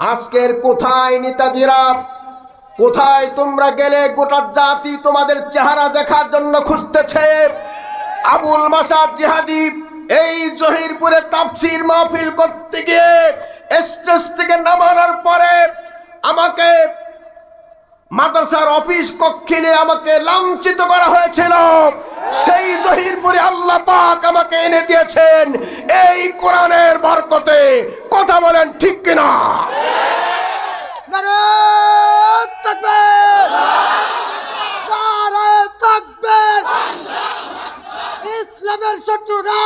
আজকের কোথায় নেতাজিরা? কোথায় তোমরা গেলে গোটা জাতি তোমাদের চেহারা দেখার জন্য খুঁজতেছে? আবুল মাসা জিহাদি এই জহিরপুরে তাফসির মাহফিল করতে গিয়ে স্টেজ থেকে নামানোর পরে আমাকে মাদ্রাসার অফিস কক্ষে নিয়ে আমাকে লাঞ্ছিত করা হয়েছিল। সেই জহিরপুরে আল্লাহ পাক আমাকে এনে দিয়েছেন। এই কোরআনের বরকতে কথা বলেন ঠিক কিনা? ইসলামের শত্রুরা।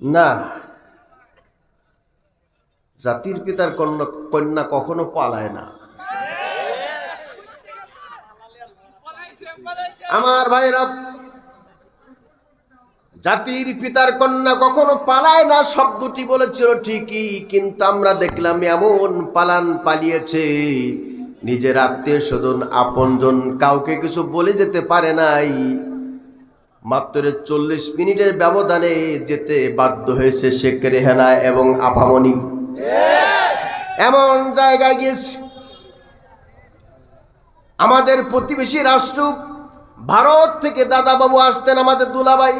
না জাতির পিতার কন্যা কন্যা কখনো পালায় না। আমার ভাইরা জাতির পিতার কন্যা কখনো পালায় না শব্দটি বলেছিল ঠিকই, কিন্তু আমরা দেখলাম এমন পালান পালিয়েছে। নিজের আত্মীয় স্বজন, আপনজন কাউকে কিছু বলে যেতে পারে নাই। মাত্র চল্লিশ মিনিটের ব্যবধানে যেতে বাধ্য হয়েছে শেখ রেহানা এবং আপামনি। এমন জায়গায় গিয়েছি আমাদের প্রতিবেশী রাষ্ট্র ভারত থেকে দাদা বাবু আসতেন আমাদের দুলাভাই।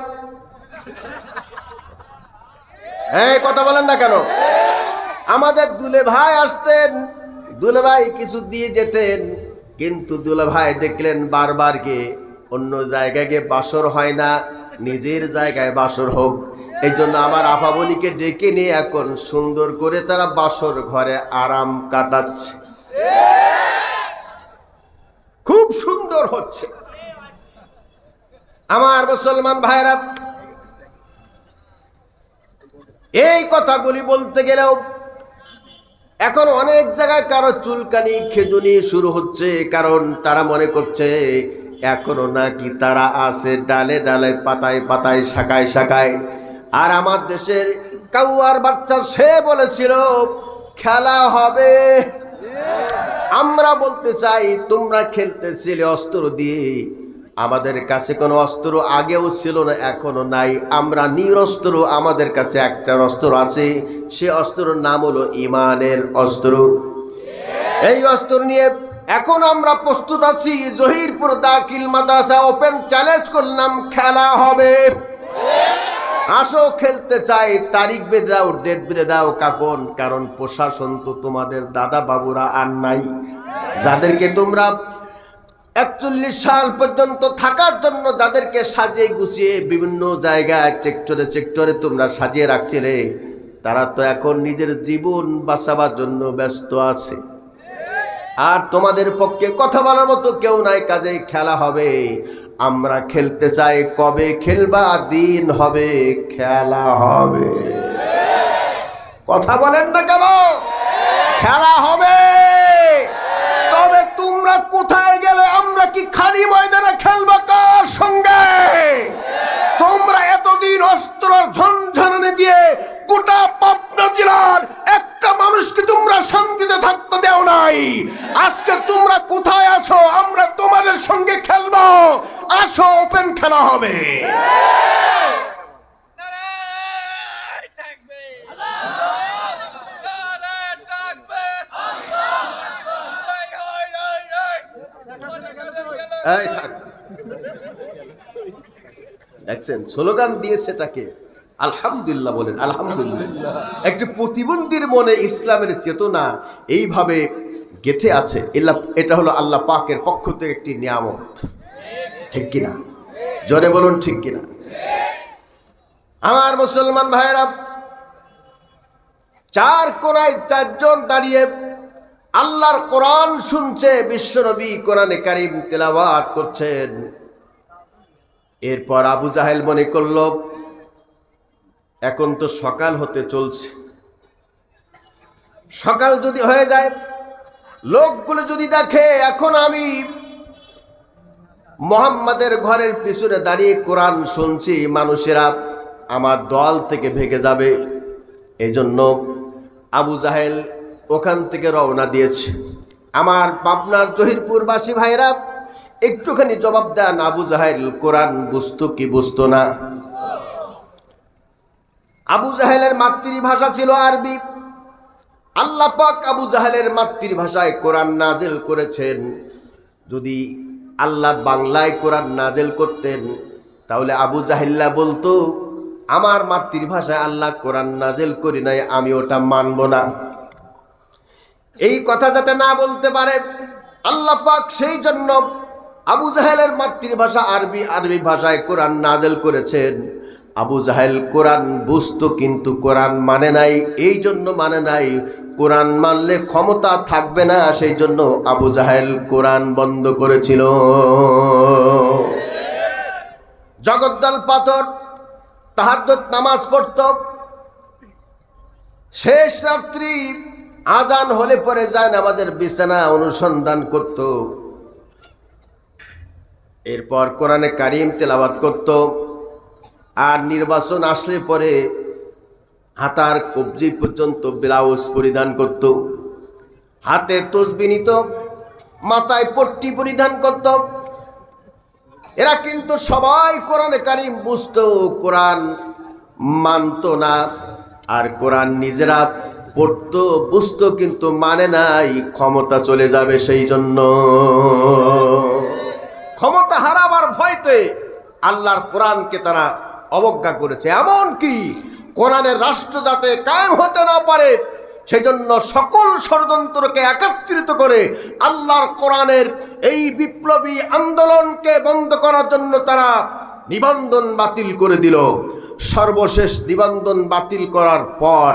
হ্যাঁ কথা বলেন না কেন? আমাদের দুলে ভাই আসতেন দুলে ভাই কিছু দিয়ে যেতেন, কিন্তু দুলে ভাই দেখলেন বারবার গিয়ে অন্য জায়গায় গিয়ে বাসর হয় না, নিজের জায়গায় বাসর হোক। এই জন্য আমার আপাবলিকে ডেকে নিয়ে এখন সুন্দর করে তারা বাসর ঘরে আরাম কাটাচ্ছে। খুব সুন্দর হচ্ছে। আমার মুসলমান ভাইরা এই কথাগুলি বলতে গেলেও এখন অনেক জায়গায় কারও চুলকানি, খেজুনি শুরু হচ্ছে, কারণ তারা মনে করছে, এখনও নাকি তারা আছে ডালে ডালে, পাতায় পাতায়, শাখায় শাখায়। আর আমার দেশের কাউয়ার বাচ্চা, সে বলেছিল, খেলা হবে। আমরা বলতে চাই, তোমরা খেলতেছিলে অস্ত্র দিয়ে। আমাদের কাছে কোনো অস্ত্র আগেও ছিল না, এখনও নাই। আমরা নিরস্ত্র, আমাদের কাছে একটা অস্ত্র আছে। সে অস্ত্রের নাম হলো ইমানের অস্ত্র। এই অস্ত্র নিয়ে এখন আমরা প্রস্তুত আছি। জহিরপুর দাখিল মাদ্রাসা ওপেন চ্যালেঞ্জ করলাম, খেলা হবে। আসো খেলতে চাই, তারিখ বেঁধে দাও ডেট বেঁধে দাও কাপন কারণ প্রশাসন তো তোমাদের দাদা বাবুরা আর নাই। যাদেরকে তোমরা একচল্লিশ সাল পর্যন্ত থাকার জন্য যাদেরকে সাজিয়ে গুছিয়ে বিভিন্ন জায়গায় চেকটরে চেকটরে তোমরা সাজিয়ে রাখছিলে, তারা তো এখন নিজের জীবন বাঁচাবার জন্য ব্যস্ত আছে। আর তোমাদের পক্ষে কথা বলার মতো কেউ নাই কাজে খেলা হবে। আমরা খেলতে চাই কবে খেলবা? দিন হবে, খেলা হবে। কথা বলেন না কেন? খেলা হবে। তবে তোমরা কোথায় গেলে আমরা কি খালি ময়দানে খেলবা কার সঙ্গে? তোমরা এতদিন অস্ত্র ঝনঝনানি দিয়ে গোটা পাবনা জেলার একটা মানুষকে তোমরা শান্তিতে থাকতে দেও নাই। আজকে তোমরা কোথায় আছো? আমরা তোমাদের সঙ্গে খেলব। আসো, ওপেন খেলা হবে। দেখছেন, স্লোগান দিয়েছে তাকে। আলহামদুলিল্লাহ বলেন, আলহামদুলিল্লাহ। একটি প্রতিবন্ধীর মনে ইসলামের চেতনা এইভাবে গেথে আছে। এটা হলো আল্লাহ পাকের পক্ষ থেকে একটি নিয়ামত। ঠিক কিনা? জোরে বলুন ঠিক কিনা? আমার মুসলমান ভাইয়েরা, চার কোনায় চারজন দাঁড়িয়ে আল্লাহর কোরআন শুনছে বিশ্বনবী কোরআনে কারিম তেলাওয়াত করছেন। এরপর আবু জাহেল মনে করল, এখন তো সকাল হতে চলছে। সকাল যদি হয়ে যায়, লোকগুলো যদি দেখে, এখন আমি মোহাম্মদের ঘরের পিছনে দাঁড়িয়ে কোরআন শুনছি, মানুষেরা আমার দল থেকে ভেগে যাবে। এজন্য আবু জাহেল ওখান থেকে রওনা দিয়েছে। আমার পাবনার জহিরপুরবাসী ভাইরা, একটুখানি জবাব দেন আবু জাহেল, কোরআন বুঝতো কি বুঝতো না? আবু জাহেলের মাতৃভাষা ছিল আরবি। আল্লাহ পাক আবু জাহেলের মাতৃভাষায় কোরআন নাজেল করেছেন। যদি আল্লাহ বাংলায় কোরআন নাজেল করতেন, তাহলে আবু জাহিল্লা বলতো, আমার মাতৃভাষায় আল্লাহ কোরআন নাজেল করি নাই, আমি ওটা মানব না। এই কথা যাতে না বলতে পারে, আল্লাহ পাক সেই জন্য আবু জাহেলের মাতৃভাষা আরবি আরবি ভাষায় কোরআন নাজেল করেছেন। আবু জাহেল কোরআন বুঝতো, কিন্তু কোরআন মানে নাই, এই জন্য মানে নাই। কোরআন মানলে ক্ষমতা থাকবে না, সেই জন্য আবু জাহেল কোরআন বন্ধ করেছিল। জগদ্দল পাথর, তাহাজ্জুদ নামাজ পড়ত। শেষ রাত্রি আজান হলে পরে যান আমাদের বিছানা অনুসন্ধান করত। এরপর কোরআনে কারিম তেলাওয়াত করত। আর নির্বাচন আসলে পরে হাতার কবজি পর্যন্ত ব্লাউজ পরিধান করত। হাতে তসবি নিত, মাথায় পট্টি পরিধান করত। এরা কিন্তু সবাই কোরআনে কারিম বুঝত, কোরআন মানতো না। আর কোরআন নিজেরা পড়তো, বুঝতো, কিন্তু মানে নাই, ক্ষমতা চলে যাবে সেই জন্য। ক্ষমতা হারাবার ভয়তে আল্লাহর কোরআনকে তারা অবজ্ঞা করেছে। এমন কি? কোরআনের রাষ্ট্র যাতে কায়েম হতে না পারে, সেজন্য সকল ষড়যন্ত্রকে একত্রিত করে আল্লাহর কোরআনের এই বিপ্লবী আন্দোলনকে বন্ধ করার জন্য তারা নিবন্ধন বাতিল করে দিল। সর্বশেষ নিবন্ধন বাতিল করার পর,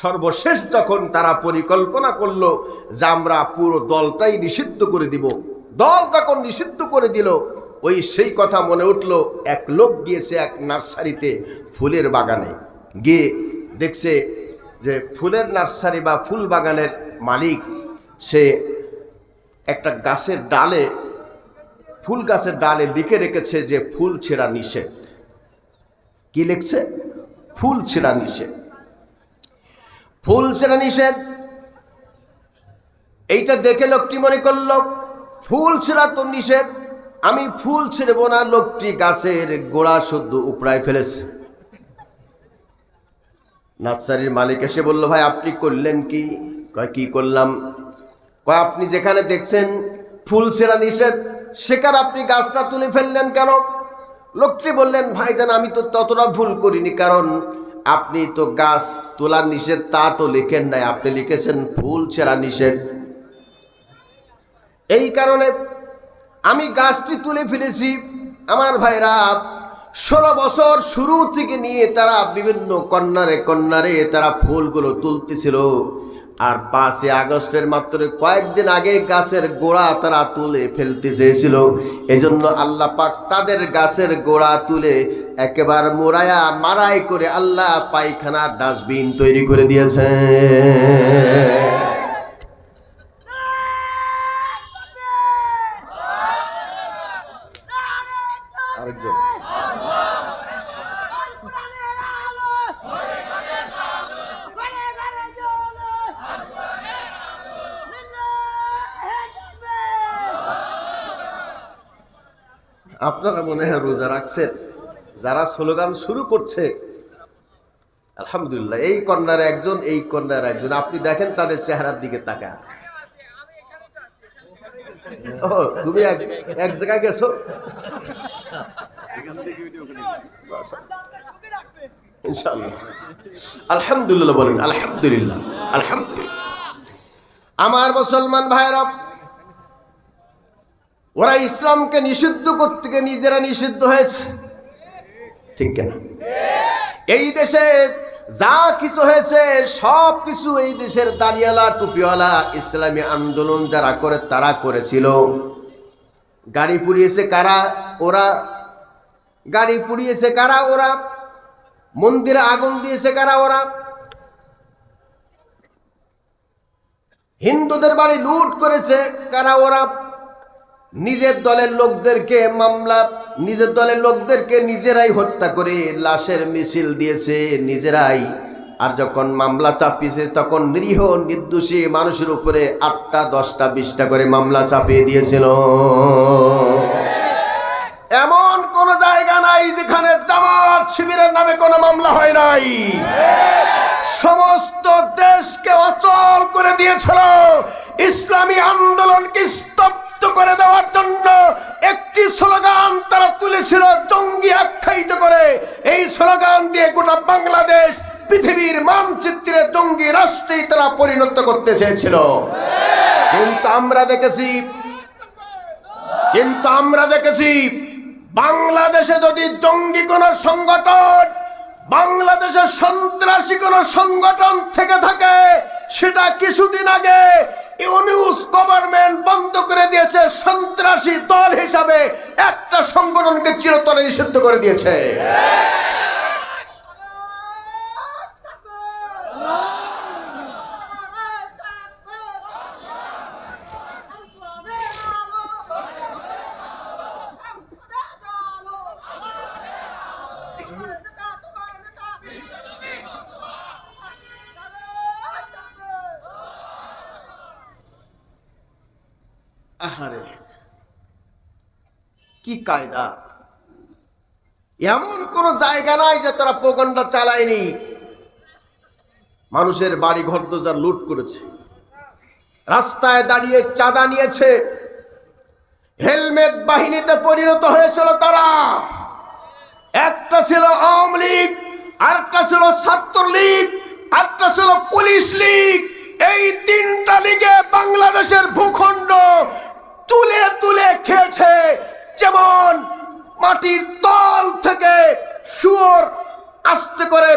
সর্বশেষ যখন তারা পরিকল্পনা করল যে আমরা পুরো দলটাই নিষিদ্ধ করে দিব, দল তখন নিষিদ্ধ করে দিল ওই সেই কথা মনে উঠল, এক লোক গিয়েছে এক নার্সারিতে ফুলের বাগানে। গিয়ে দেখছে যে ফুলের নার্সারি বা ফুল বাগানের মালিক, সে একটা গাছের ডালে, ফুল গাছের ডালে লিখে রেখেছে যে ফুল ছেঁড়া নিষেধ। কি লিখছে? ফুল ছেঁড়া নিষেধ। ফুল ছেঁড়া নিষেধ? এইটা দেখে লোকটি মনে করল, ফুল ছেঁড়া তো নিষেধ। আমি ফুল ছেড়ব না লোকটি গাছের গোড়া শুদ্ধ উপড়ায় ফেলেছে। নার্সারির মালিক এসে বলল, ভাই, আপনি করলেন কি? কয়, কি করলাম? কয়, আপনি যেখানে দেখছেন ফুল ছেঁড়া নিষেধ, সেখানে আপনি গাছটা তুলে ফেললেন কেন? লোকটি বললেন, ভাই ভাইজান আমি তো ততটা ভুল করিনি, কারণ আপনি তো গাছ তোলার নিষেধ, তা তো লিখেন নাই। আপনি লিখেছেন ফুল ছেঁড়া নিষেধ। এই কারণে আমি গাছটি তুলে ফেলেছি আমার ভাইরা, ষোলো বছর শুরু থেকে নিয়ে তারা বিভিন্ন কন্যারে কন্যারে তারা ফুলগুলো তুলতেছিল। আর পাঁচই আগস্টের মাত্র কয়েকদিন আগে গাছের গোড়া তারা তুলে ফেলতে চেয়েছিল। এজন্য আল্লাহ পাক তাদের গাছের গোড়া তুলে একেবারে মোড়ায়া মারাই করে আল্লাহ পায়খানা ডাস্টবিন তৈরি করে দিয়েছে আপনারা মনে হয় রোজা রাখছেন। যারা স্লোগান শুরু করছে, আলহামদুলিল্লাহ, এই কন্যার একজন, এই কন্যার একজন। আপনি দেখেন তাদের চেহারার দিকে তাকা তুমি এক জায়গায় গেছো? আলহামদুলিল্লাহ বলেন, আলহামদুলিল্লাহ আলহামদুলিল্লাহ। আমার মুসলমান ভাইরা ওরা ইসলামকে নিষিদ্ধ করতে গিয়ে নিজেরা নিষিদ্ধ হয়েছে। ঠিক কিনা? এই দেশে যা কিছু হয়েছে, সব কিছু এই দেশের দাঁড়িয়ালা, টুপিওয়ালা, ইসলামী আন্দোলন যারা করে, তারা করেছিল। গাড়ি পুড়িয়েছে কারা? ওরা গাড়ি পুড়িয়েছে কারা ওরা? মন্দিরে আগুন দিয়েছে কারা ওরা? হিন্দুদের বাড়ি লুট করেছে কারা ওরা? নিজের দলের লোকদেরকে মামলা, নিজের দলের লোকদেরকে নিজেরাই হত্যা করে লাশের মিছিল দিয়েছে নিজেরাই। আর যখন মামলা চাপিয়েছে, তখন নিরীহ, নির্দোষী মানুষের উপরে আটটা, দশটা, বিশটা করে মামলা চাপিয়ে দিয়েছিল। এমন কোন জায়গা নাই যেখানে জামাত শিবিরের নামে কোনো মামলা হয় নাই। সমস্ত দেশকে অচল করে দিয়েছিল। ইসলামী আন্দোলনকে স্তব্ধ করে দেওয়ার জন্য একটি স্লোগান তারা তুলেছিল জঙ্গি আখ্যায়িত করে। এই স্লোগান দিয়ে গোটা বাংলাদেশ পৃথিবীর মানচিত্রে জঙ্গি রাষ্ট্রেই তারা পরিণত করতে চেয়েছিল। কিন্তু আমরা দেখেছি, কিন্তু আমরা দেখেছি বাংলাদেশে যদি জঙ্গি কোনো সংগঠন বাংলাদেশের সন্ত্রাসী কোনো সংগঠন থেকে থাকে, সেটা কিছুদিন আগে ইউনিউস গভর্নমেন্ট বন্ধ করে দিয়েছে, সন্ত্রাসী দল হিসাবে একটা সংগঠনকে চিরতরে নিষিদ্ধ করে দিয়েছে। আহারে, কি কায়দা? এমন কোন জায়গা নাই যে তারা প্রকাণ্ডা চালায়নি। মানুষের বাড়ি ঘর দোজার লুট করেছে, রাস্তায় দাঁড়িয়ে চাঁদা নিয়েছে, হেলমেট বাহিনীতে পরিণত হয়েছিল তারা। একটা ছিল আওয়ামী লীগ, আরেকটা ছিল ছাত্র ছাত্রলীগ, আরেকটা ছিল পুলিশ লীগ। এই তিনটা লিগে বাংলাদেশের ভূখণ্ড তুলে তুলে খেয়েছে যেমন মাটির তল থেকে শুয়োর আস্তে করে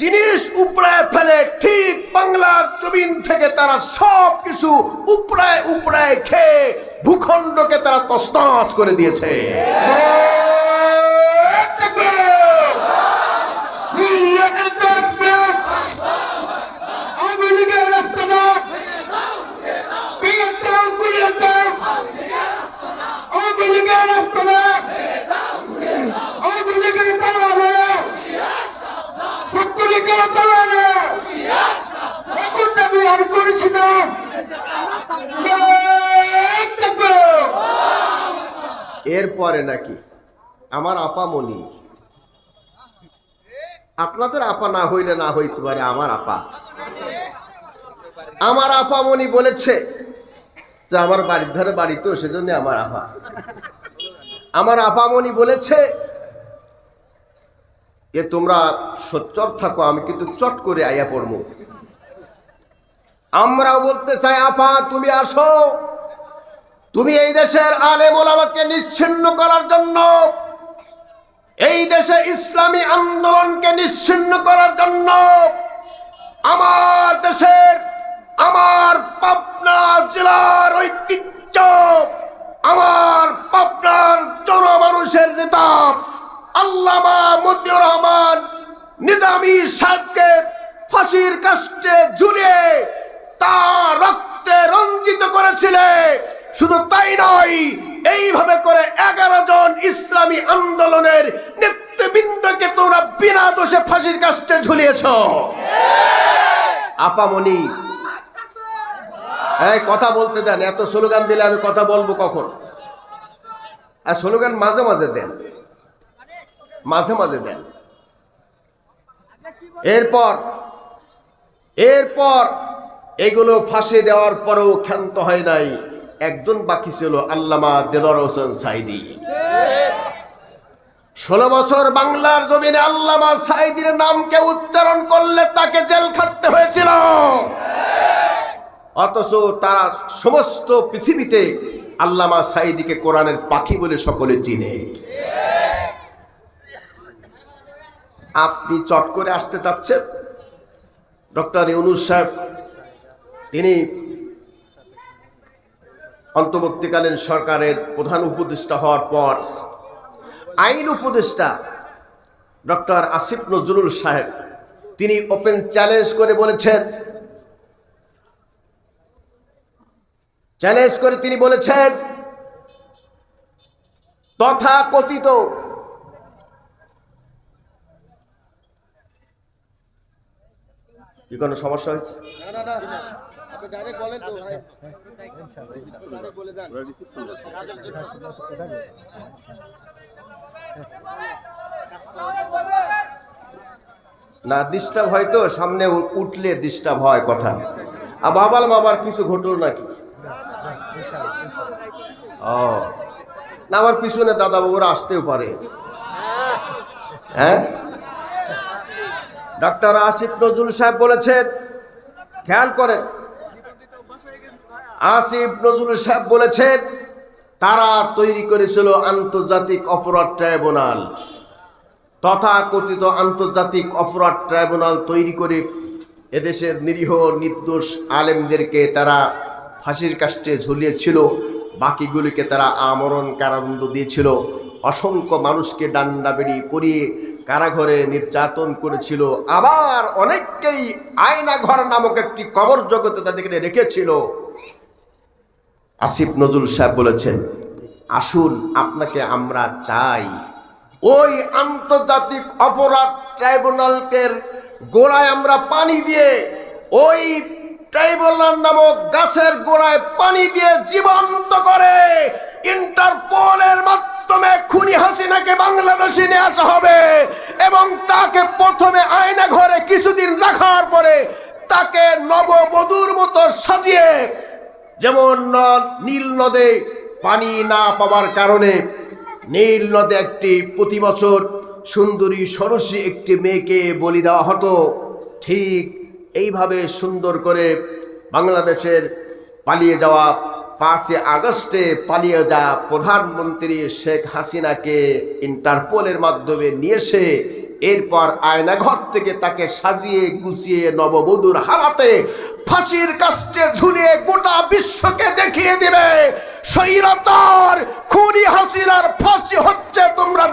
জিনিস উপড়ায় ফেলে, ঠিক বাংলার জমিন থেকে তারা সব কিছু উপড়ায় উপড়ায় খেয়ে ভূখণ্ডকে তারা তস্তাস করে দিয়েছে। এরপরে নাকি আমার আপামনি আপনাদের আপা না হইলে না হইতে পারে আমার আপা। আমার আপামনি বলেছে যে আমার বাড়ির ধারে বাড়ি তো, সেজন্য আমার আপা। আমার আপামনি বলেছে এ তোমরা সচ্চর থাকো, আমি কিন্তু চট করে আইয়া পড়ব। আমরাও বলতে চাই, আপা, তুমি আসো। তুমি এই দেশের আলেম ওলামাকে নিশ্চিন্ন করার জন্য, এই দেশে ইসলামী আন্দোলনকে নিশ্চিন্ন করার জন্য, আমার দেশের, আমার পাবনা জেলার ঐতিহ্য আমার পাবনার জনমানুষের নেতা আল্লামা মতিউর রহমান নিজামী সাহেবকে ফাঁসির কাষ্টে ঝুলিয়ে তার রক্তে রঞ্জিত করেছিলে। শুধু তাই নয়, এইভাবে করে এগারো জন ইসলামী আন্দোলনের নেতৃবৃন্দকে তোমরা বিনা দোষে ফাঁসির কাষ্টে ঝুলিয়েছ। আপামনি এই, কথা বলতে দেন। এত স্লোগান দিলে আমি কথা বলব কখন? আর স্লোগান মাঝে মাঝে দেন। মাঝে মাঝে দেন। এরপর এরপর এগুলো ফাঁসি দেওয়ার পরেও ক্ষান্ত হয় নাই। একজন বাকি ছিল, আল্লামা দেলর হোসেন সাইদি ষোলো বছর বাংলার জমিনে আল্লামা সাইদির নামকে উচ্চারণ করলে তাকে জেল খাটতে হয়েছিল। অথচ তারা সমস্ত পৃথিবীতে আল্লামা সাইদিকে কোরআনের পাখি বলে সকলে চিনে। আপনি চট করে আসতে চাচ্ছেন? ডক্টর ইউনুস সাহেব, তিনি অন্তর্বর্তীকালীন সরকারের প্রধান উপদেষ্টা হওয়ার পর আইন উপদেষ্টা ডক্টর আসিফ নজরুল সাহেব, তিনি ওপেন চ্যালেঞ্জ করে বলেছেন চ্যালেঞ্জ করে তিনি বলেছেন তথা কথিত কি কোনো সমস্যা হয়েছে? না ডিস্টার্ব হয় তো, সামনে উঠলে ডিস্টার্ব হয় কথা। আর বাবাল বাবার কিছু ঘটল নাকি? ও। আমার পিছনে দাদা বাবুরা আসতেও পারে। হ্যাঁ? ডক্টর আসিফ নজরুল সাহেব বলেছেন, খেয়াল করেন, আসিফ নজরুল সাহেব বলেছেন, তারা তৈরি করেছিল আন্তর্জাতিক অপরাধ ট্রাইব্যুনাল। তথাকথিত আন্তর্জাতিক অপরাধ ট্রাইব্যুনাল তৈরি করে এদেশের নিরীহ নির্দোষ আলেমদেরকে তারা ফাঁসির কাষ্টে ঝুলিয়েছিল। বাকিগুলিকে তারা আমরণ কারাদণ্ড দিয়েছিল। অসংখ্য মানুষকে ডান্ডা বেড়ি পরিয়ে কারাঘরে নির্যাতন করেছিল। আবার অনেককেই আয়না ঘর নামক একটি কবর জগতে তাদেরকে রেখেছিল। আসিফ নজরুল সাহেব বলেছেন, আসুন, আপনাকে আমরা চাই। ওই আন্তর্জাতিক অপরাধ ট্রাইব্যুনালকের গোড়ায় আমরা পানি দিয়ে ওই ট্রাইব্যুনাল নামক গাছের গোড়ায় পানি দিয়ে জীবন্ত করে। ইন্টারপোলের মাধ্যমে খুনি হাসিনাকে বাংলাদেশে নিয়ে আসা হবে এবং তাকে প্রথমে আয়না ঘরে কিছুদিন রাখার পরে তাকে নববধূর মতো সাজিয়ে যেমন নীল নদে পানি না পাওয়ার কারণে নীল নদে একটি প্রতি বছর সুন্দরী সরসী একটি মেয়েকে বলি দেওয়া হতো। ঠিক এইভাবে সুন্দর করে বাংলাদেশের পালিয়ে যাওয়া পাঁচই আগস্টে পালিয়ে যাওয়া প্রধানমন্ত্রী শেখ হাসিনাকে ইন্টারপোলের মাধ্যমে নিয়ে এসে এরপর আয়নাঘর থেকে তাকে সাজিয়ে গুছিয়ে নববধূর হারাতে ফাঁসির কাস্টে ঝুলিয়ে গোটা বিশ্বকে দেখিয়ে দিবে। স্বৈরাচার, খুনি হাসিনার ফাঁসি হচ্ছে তোমরা